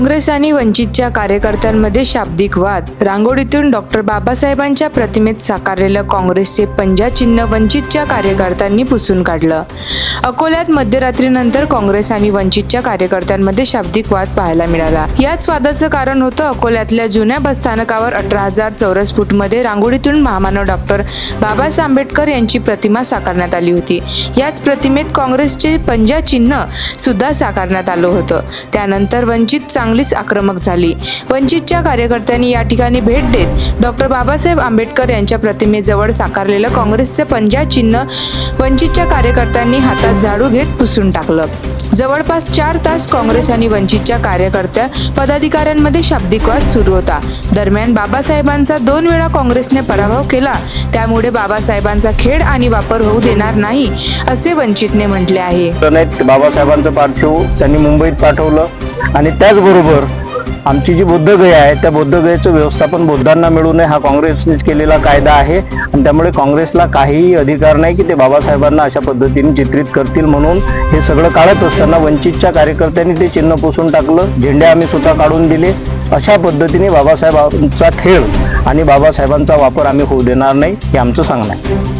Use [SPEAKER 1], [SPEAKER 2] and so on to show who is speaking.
[SPEAKER 1] काँग्रेस आणि वंचितच्या कार्यकर्त्यांमध्ये शाब्दिक वाद. रांगोळीतून डॉक्टर बाबासाहेबांच्या प्रतिमेत साकारलेलं काँग्रेसचे पंजा चिन्ह वंचितच्या कार्यकर्त्यांनी पुसून काढलं. अकोल्यात मध्यरात्रीनंतर काँग्रेस आणि वंचितच्या कार्यकर्त्यांमध्ये शाब्दिक वाद पाहायला मिळाला. याच वादाचं कारण होतं अकोल्यातल्या जुन्या बसस्थानकावर अठरा हजार चौरस फूटमध्ये रांगोळीतून महामानव डॉक्टर बाबासाहेब आंबेडकर यांची प्रतिमा साकारण्यात आली होती. याच प्रतिमेत काँग्रेसचे पंजा चिन्ह सुद्धा साकारण्यात आलं होतं. त्यानंतर वंचित चांग चांगलीच आक्रमक झाली. वंचितच्या कार्यकर्त्यांनी या ठिकाणी भेट देत डॉक्टर बाबासाहेब आंबेडकर यांच्या प्रतिमेजवळ साकारलेलं काँग्रेसचं पंजा चिन्ह वंचितच्या कार्यकर्त्यांनी हातात झाडू घेत पुसून टाकलं. जवळपास चार तास काँग्रेस आणि वंचितच्या कार्यकर्त्या पदाधिकाऱ्यांमध्ये शाब्दिक वाद सुरू होता. दरम्यान बाबासाहेबांचा दोन वेळा काँग्रेसने पराभव केला. त्यामुळे बाबासाहेबांचा खेळ आणि वापर होऊ देणार नाही असे वंचितने म्हटले आहे.
[SPEAKER 2] बाबासाहेबांचं पार्थिव त्यांनी मुंबईत पाठवलं आणि त्याचबरोबर आमची जी बुद्धगया आहे त्या बुद्धगयेचं व्यवस्थापन बुद्धांना मिळू नये हा काँग्रेसनेच केलेला कायदा आहे. आणि त्यामुळे काँग्रेसला काहीही अधिकार नाही की ते बाबासाहेबांना अशा पद्धतीने चित्रित करतील म्हणून हे सगळं काढत असताना वंचितच्या कार्यकर्त्यांनी ते चिन्ह पुसून टाकलं झेंडे आम्ही स्वतः काढून दिले. अशा पद्धतीने बाबासाहेबांचा खेळ आणि बाबासाहेबांचा वापर आम्ही होऊ देणार नाही हे आमचं सांगणं आहे.